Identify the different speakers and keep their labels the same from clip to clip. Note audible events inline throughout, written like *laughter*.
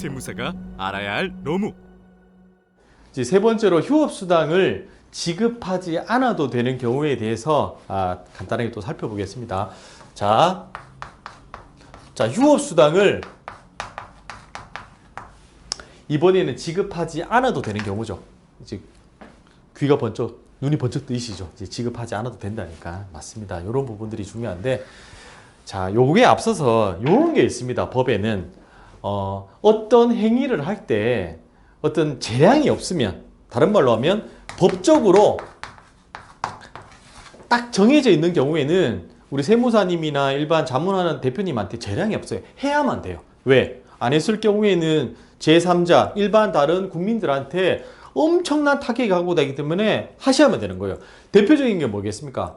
Speaker 1: 세무사가 알아야 할 노무.
Speaker 2: 이제 세 번째로 휴업 수당을 지급하지 않아도 되는 경우에 대해서 아, 간단하게 또 살펴보겠습니다. 자, 자 휴업 수당을 이번에는 지급하지 않아도 되는 경우죠. 이제 귀가 번쩍 눈이 번쩍 뜨이시죠. 이제 지급하지 않아도 된다니까 맞습니다. 이런 부분들이 중요한데 자 요게 앞서서 요런 게 있습니다. 법에는 어, 어떤 행위를 할 때 어떤 재량이 없으면 다른 말로 하면 법적으로 딱 정해져 있는 경우에는 우리 세무사님이나 일반 자문하는 대표님한테 재량이 없어요. 해야만 돼요. 왜? 안 했을 경우에는 제3자, 일반 다른 국민들한테 엄청난 타격이 가고 되기 때문에 하셔야만 되는 거예요. 대표적인 게 뭐겠습니까?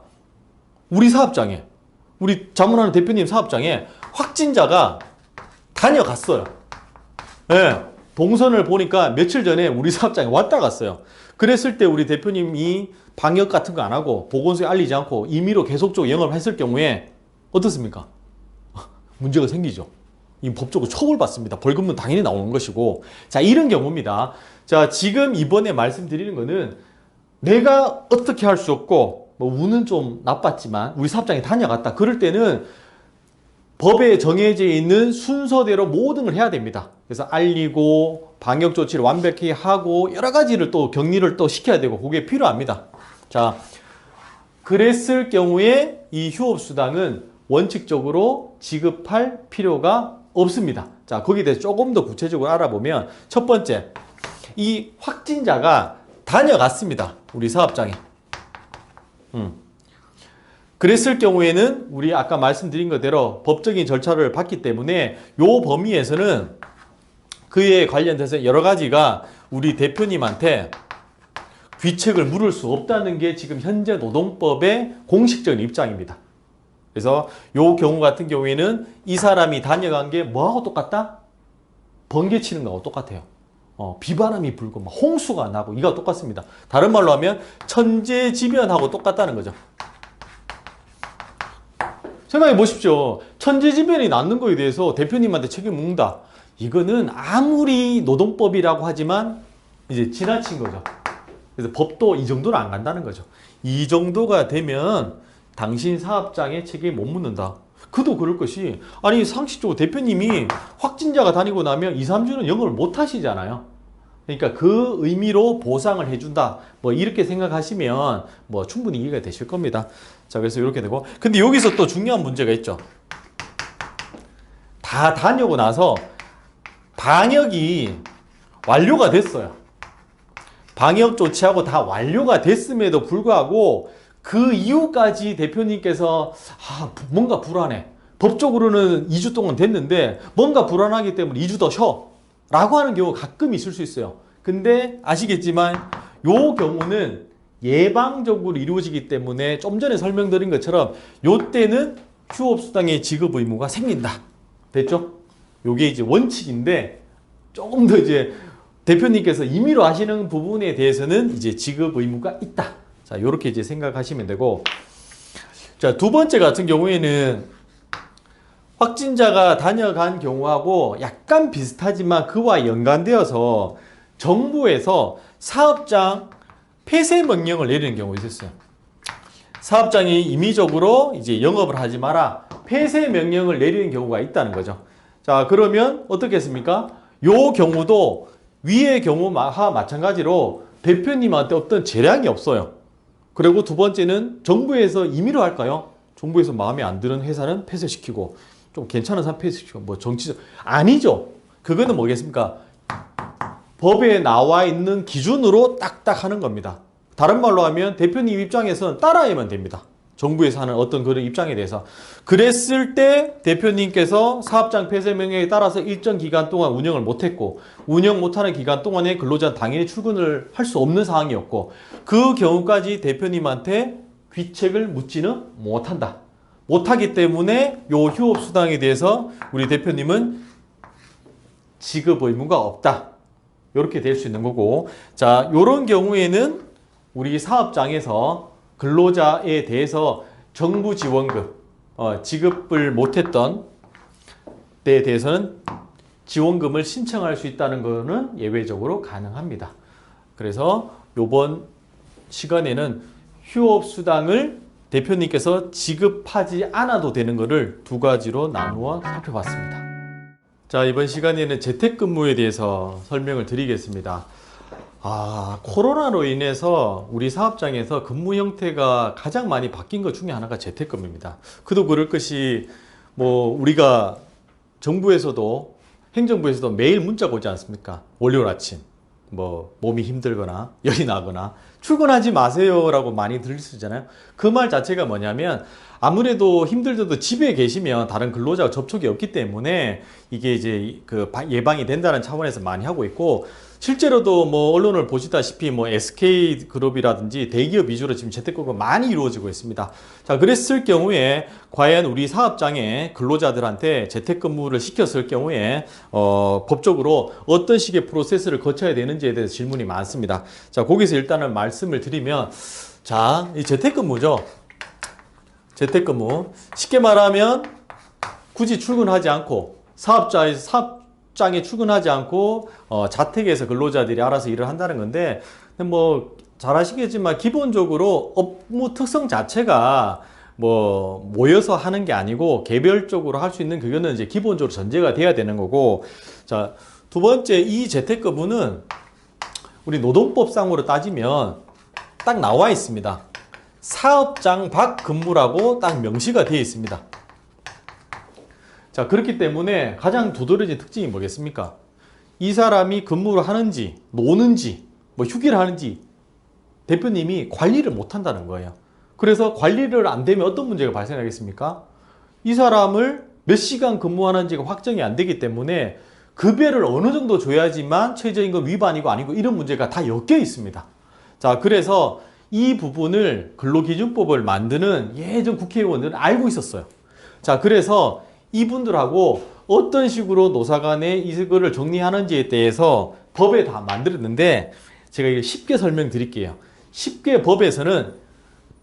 Speaker 2: 우리 사업장에, 우리 자문하는 대표님 사업장에 확진자가 다녀갔어요. 예. 동선을 보니까 며칠 전에 우리 사업장에 왔다 갔어요. 그랬을 때 우리 대표님이 방역 같은 거 안 하고 보건소에 알리지 않고 임의로 계속적으로 영업을 했을 경우에 어떻습니까? *laughs* 문제가 생기죠. 이 법적으로 처벌받습니다. 벌금은 당연히 나오는 것이고. 자, 이런 경우입니다. 자, 지금 이번에 말씀드리는 거는 내가 어떻게 할 수 없고, 뭐, 운은 좀 나빴지만, 우리 사업장에 다녀갔다. 그럴 때는 법에 정해져 있는 순서대로 모든 걸 해야 됩니다. 그래서 알리고 방역 조치를 완벽히 하고 여러 가지를 또 격리를 또 시켜야 되고 그게 필요합니다. 자, 그랬을 경우에 이 휴업 수당은 원칙적으로 지급할 필요가 없습니다. 자, 거기에 대해서 조금 더 구체적으로 알아보면 첫 번째, 이 확진자가 다녀갔습니다. 우리 사업장에. 음. 그랬을 경우에는 우리 아까 말씀드린 것대로 법적인 절차를 받기 때문에 요 범위에서는 그에 관련돼서 여러 가지가 우리 대표님한테 귀책을 물을 수 없다는 게 지금 현재 노동법의 공식적인 입장입니다. 그래서 요 경우 같은 경우에는 이 사람이 다녀간 게 뭐하고 똑같다? 번개 치는 거하고 똑같아요. 어, 비바람이 불고 막 홍수가 나고 이거 똑같습니다. 다른 말로 하면 천재지변하고 똑같다는 거죠. 생각해 보십시오. 천재지변이 낳는 거에 대해서 대표님한테 책임 묻는다. 이거는 아무리 노동법이라고 하지만 이제 지나친 거죠. 그래서 법도 이 정도는 안 간다는 거죠. 이 정도가 되면 당신 사업장에 책임 못 묻는다. 그도 그럴 것이 아니 상식적으로 대표님이 확진자가 다니고 나면 2, 3주는 영업을 못 하시잖아요. 그러니까 그 의미로 보상을 해준다. 뭐 이렇게 생각하시면 뭐 충분히 이해가 되실 겁니다. 자, 그래서 이렇게 되고. 근데 여기서 또 중요한 문제가 있죠. 다 다녀고 나서 방역이 완료가 됐어요. 방역 조치하고 다 완료가 됐음에도 불구하고 그 이후까지 대표님께서 아, 뭔가 불안해. 법적으로는 2주 동안 됐는데 뭔가 불안하기 때문에 2주 더 쉬어. 라고 하는 경우가 가끔 있을 수 있어요. 근데 아시겠지만 요 경우는 예방적으로 이루어지기 때문에 좀 전에 설명드린 것처럼 요 때는 휴업 수당의 지급 의무가 생긴다. 됐죠? 요게 이제 원칙인데 조금 더 이제 대표님께서 임의로 하시는 부분에 대해서는 이제 지급 의무가 있다. 자, 요렇게 이제 생각하시면 되고. 자, 두 번째 같은 경우에는 확진자가 다녀간 경우하고 약간 비슷하지만 그와 연관되어서 정부에서 사업장 폐쇄 명령을 내리는 경우가 있었어요. 사업장이 임의적으로 이제 영업을 하지 마라. 폐쇄 명령을 내리는 경우가 있다는 거죠. 자, 그러면 어떻겠습니까? 요 경우도 위의 경우와 마찬가지로 대표님한테 어떤 재량이 없어요. 그리고 두 번째는 정부에서 임의로 할까요? 정부에서 마음에 안 드는 회사는 폐쇄시키고 좀 괜찮은 사람 폐쇄시키고 뭐 정치적 아니죠. 그거는 뭐겠습니까? 법에 나와 있는 기준으로 딱딱 하는 겁니다. 다른 말로 하면 대표님 입장에서는 따라야만 됩니다. 정부에서 하는 어떤 그런 입장에 대해서. 그랬을 때 대표님께서 사업장 폐쇄 명령에 따라서 일정 기간 동안 운영을 못했고, 운영 못하는 기간 동안에 근로자는 당연히 출근을 할 수 없는 상황이었고, 그 경우까지 대표님한테 귀책을 묻지는 못한다. 못하기 때문에 요 휴업 수당에 대해서 우리 대표님은 지급 의무가 없다. 이렇게 될 수 있는 거고, 자, 요런 경우에는 우리 사업장에서 근로자에 대해서 정부 지원금 어, 지급을 못했던 때에 대해서는 지원금을 신청할 수 있다는 것은 예외적으로 가능합니다. 그래서 이번 시간에는 휴업 수당을 대표님께서 지급하지 않아도 되는 것을 두 가지로 나누어 살펴봤습니다. 자, 이번 시간에는 재택근무에 대해서 설명을 드리겠습니다. 아, 코로나로 인해서 우리 사업장에서 근무 형태가 가장 많이 바뀐 것 중에 하나가 재택근무입니다. 그도 그럴 것이 뭐 우리가 정부에서도 행정부에서도 매일 문자가 오지 않습니까? 월요일 아침 뭐 몸이 힘들거나 *laughs* 열이 나거나 출근하지 마세요라고 많이 들으시잖아요. 그 말 자체가 뭐냐면 아무래도 힘들더라도 집에 계시면 다른 근로자와 접촉이 없기 때문에 이게 이제 그 바- 예방이 된다는 차원에서 많이 하고 있고 실제로도 뭐 언론을 보시다시피 뭐 SK 그룹이라든지 대기업 위주로 지금 재택근무가 많이 이루어지고 있습니다. 자, 그랬을 경우에 과연 우리 사업장에 근로자들한테 재택근무를 시켰을 경우에 어, 법적으로 어떤 식의 프로세스를 거쳐야 되는지에 대해서 질문이 많습니다. 자, 거기서 일단은 말씀을 드리면 자, 이 재택근무죠. 재택근무. 쉽게 말하면 굳이 출근하지 않고 사업자의 사업 장에 출근하지 않고 어, 자택에서 근로자들이 알아서 일을 한다는 건데 근데 뭐 잘 아시겠지만 기본적으로 업무 특성 자체가 뭐 모여서 하는 게 아니고 개별적으로 할 수 있는 그거는 이제 기본적으로 전제가 돼야 되는 거고 자 두 번째 이 재택근무는 우리 노동법상으로 따지면 딱 나와 있습니다. 사업장 밖 근무라고 딱 명시가 되어 있습니다. 자, 그렇기 때문에 가장 두드러진 특징이 뭐겠습니까? 이 사람이 근무를 하는지, 노는지, 뭐 휴기를 하는지 대표님이 관리를 못 한다는 거예요. 그래서 관리를 안 되면 어떤 문제가 발생하겠습니까? 이 사람을 몇 시간 근무하는지가 확정이 안 되기 때문에 급여를 어느 정도 줘야지만 최저임금 위반이고 아니고 이런 문제가 다 엮여 있습니다. 자, 그래서 이 부분을 근로기준법을 만드는 예전 국회의원들은 알고 있었어요. 자, 그래서 이분들하고 어떤 식으로 노사 간에 이거를 정리하는지에 대해서 법에 다 만들었는데 제가 이거 쉽게 설명드릴게요. 쉽게 법에서는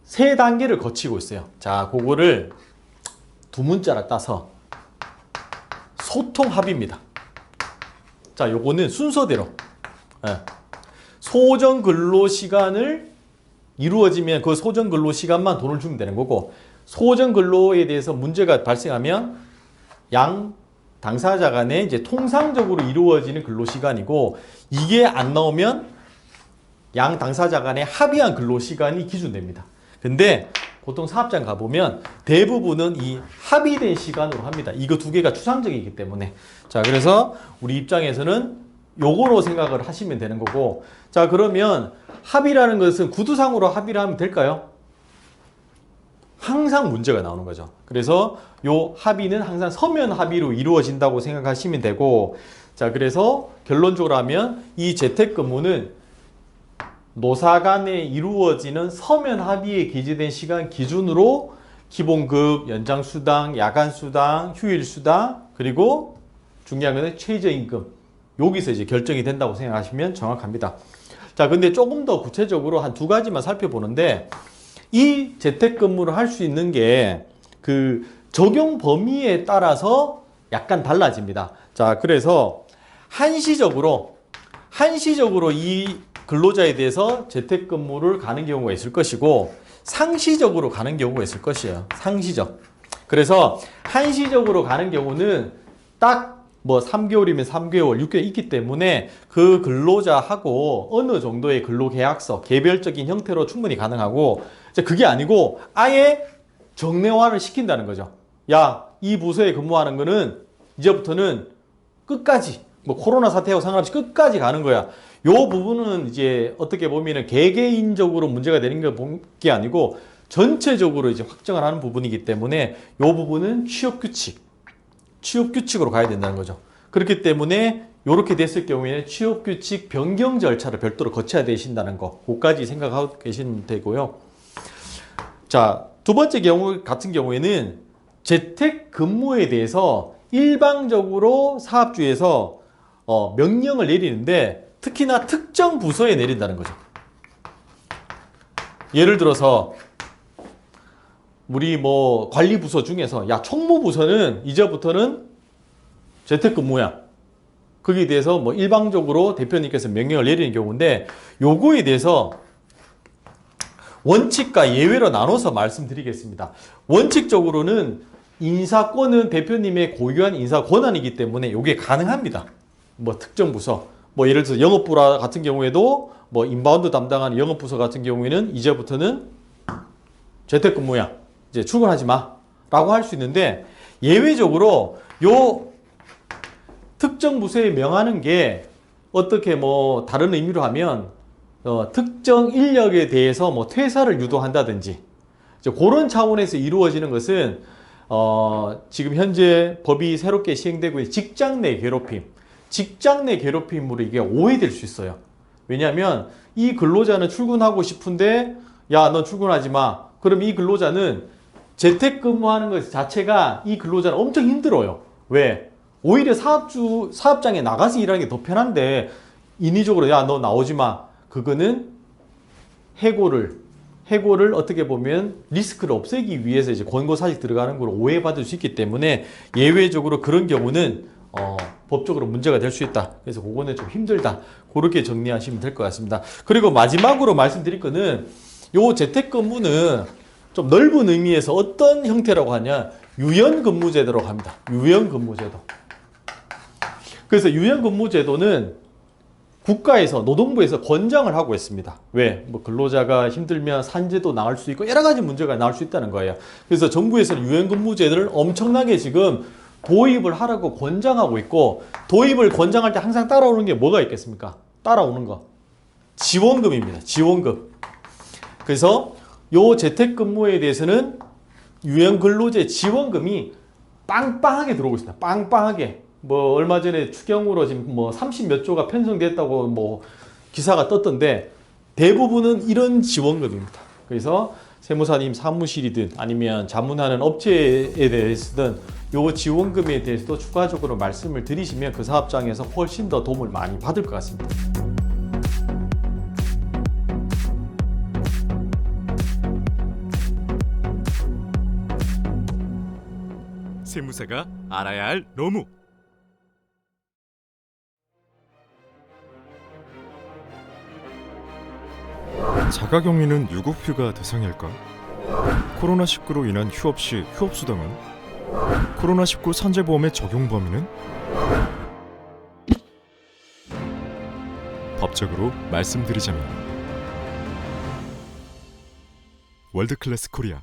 Speaker 2: 세 단계를 거치고 있어요. 자, 그거를 두 문자를 따서 소통 합의입니다. 자, 요거는 순서대로 예. 소정 근로 시간을 이루어지면 그 소정 근로 시간만 돈을 주면 되는 거고 소정 근로에 대해서 문제가 발생하면 양 당사자 간에 이제 통상적으로 이루어지는 근로 시간이고 이게 안 나오면 양 당사자 간에 합의한 근로 시간이 기준됩니다. 근데 보통 사업장 가보면 대부분은 이 합의된 시간으로 합니다. 이거 두 개가 추상적이기 때문에. 자, 그래서 우리 입장에서는 요거로 생각을 하시면 되는 거고. 자, 그러면 합의라는 것은 구두상으로 합의를 하면 될까요? 항상 문제가 나오는 거죠. 그래서 요 합의는 항상 서면 합의로 이루어진다고 생각하시면 되고, 자, 그래서 결론적으로 하면 이 재택근무는 노사 간에 이루어지는 서면 합의에 기재된 시간 기준으로 기본급, 연장수당, 야간수당, 휴일수당, 그리고 중요한 것은 최저임금. 여기서 이제 결정이 된다고 생각하시면 정확합니다. 자, 근데 조금 더 구체적으로 한 두 가지만 살펴보는데, 이 재택근무를 할 수 있는 게 그 적용 범위에 따라서 약간 달라집니다. 자, 그래서 한시적으로 한시적으로 이 근로자에 대해서 재택근무를 가는 경우가 있을 것이고 상시적으로 가는 경우가 있을 것이에요. 상시적. 그래서 한시적으로 가는 경우는 딱 뭐 3개월이면 3개월, 6개월 있기 때문에 그 근로자하고 어느 정도의 근로계약서, 개별적인 형태로 충분히 가능하고 그게 아니고 아예 정례화를 시킨다는 거죠. 야, 이 부서에 근무하는 거는 이제부터는 끝까지 뭐 코로나 사태하고 상관없이 끝까지 가는 거야. 요 부분은 이제 어떻게 보면은 개개인적으로 문제가 되는 게 아니고 전체적으로 이제 확정을 하는 부분이기 때문에 요 부분은 취업 규칙, 취업 규칙으로 가야 된다는 거죠. 그렇기 때문에 이렇게 됐을 경우에는 취업 규칙 변경 절차를 별도로 거쳐야 되신다는 거, 그까지 생각하고 계시면 되고요. 자, 두 번째 경우 같은 경우에는 재택 근무에 대해서 일방적으로 사업주에서 어, 명령을 내리는데 특히나 특정 부서에 내린다는 거죠. 예를 들어서 우리 뭐 관리 부서 중에서 야 총무 부서는 이제부터는 재택근무야. 거기에 대해서 뭐 일방적으로 대표님께서 명령을 내리는 경우인데 요거에 대해서 원칙과 예외로 나눠서 말씀드리겠습니다. 원칙적으로는 인사권은 대표님의 고유한 인사 권한이기 때문에 이게 가능합니다. 뭐 특정 부서, 뭐 예를 들어서 영업부 같은 경우에도 뭐 인바운드 담당하는 영업부서 같은 경우에는 이제부터는 재택근무야. 이제 출근하지 마. 라고 할 수 있는데 예외적으로 요 특정 부서에 명하는 게 어떻게 뭐 다른 의미로 하면 어, 특정 인력에 대해서 뭐 퇴사를 유도한다든지 그런 차원에서 이루어지는 것은 어, 지금 현재 법이 새롭게 시행되고 있는 직장 내 괴롭힘, 직장 내 괴롭힘으로 이게 오해될 수 있어요. 왜냐하면 이 근로자는 출근하고 싶은데 야, 너 출근하지 마. 그럼 이 근로자는 재택근무하는 것 자체가 이 근로자는 엄청 힘들어요. 왜? 오히려 사업주 사업장에 나가서 일하는 게 더 편한데 인위적으로 야 너 나오지 마. 그거는 해고를 해고를 어떻게 보면 리스크를 없애기 위해서 이제 권고 사직 들어가는 걸 오해받을 수 있기 때문에 예외적으로 그런 경우는 어, 법적으로 문제가 될 수 있다. 그래서 그거는 좀 힘들다. 그렇게 정리하시면 될 것 같습니다. 그리고 마지막으로 말씀드릴 거는 요 재택근무는 좀 넓은 의미에서 어떤 형태라고 하냐 유연근무제도로 합니다. 유연근무제도. 그래서 유연근무제도는 국가에서 노동부에서 권장을 하고 있습니다. 왜? 뭐 근로자가 힘들면 산재도 나올 수 있고 여러 가지 문제가 나올 수 있다는 거예요. 그래서 정부에서는 유연근무제도를 엄청나게 지금 도입을 하라고 권장하고 있고 도입을 권장할 때 항상 따라오는 게 뭐가 있겠습니까? 따라오는 거 지원금입니다. 지원금. 그래서 요 재택근무에 대해서는 유연근로제 지원금이 빵빵하게 들어오고 있습니다. 빵빵하게. 뭐 얼마 전에 추경으로 지금 뭐 30 몇 조가 편성됐다고 뭐 기사가 떴던데 대부분은 이런 지원금입니다. 그래서 세무사님 사무실이든 아니면 자문하는 업체에 대해서든 요 지원금에 대해서도 추가적으로 말씀을 드리시면 그 사업장에서 훨씬 더 도움을 많이 받을 것 같습니다.
Speaker 1: 세무사가 알아야 할 노무.
Speaker 3: 자가격리는 유급휴가 대상일까? 코로나19로 인한 휴업 시 휴업수당은? 코로나19 산재보험의 적용 범위는? 법적으로 말씀드리자면 월드클래스 코리아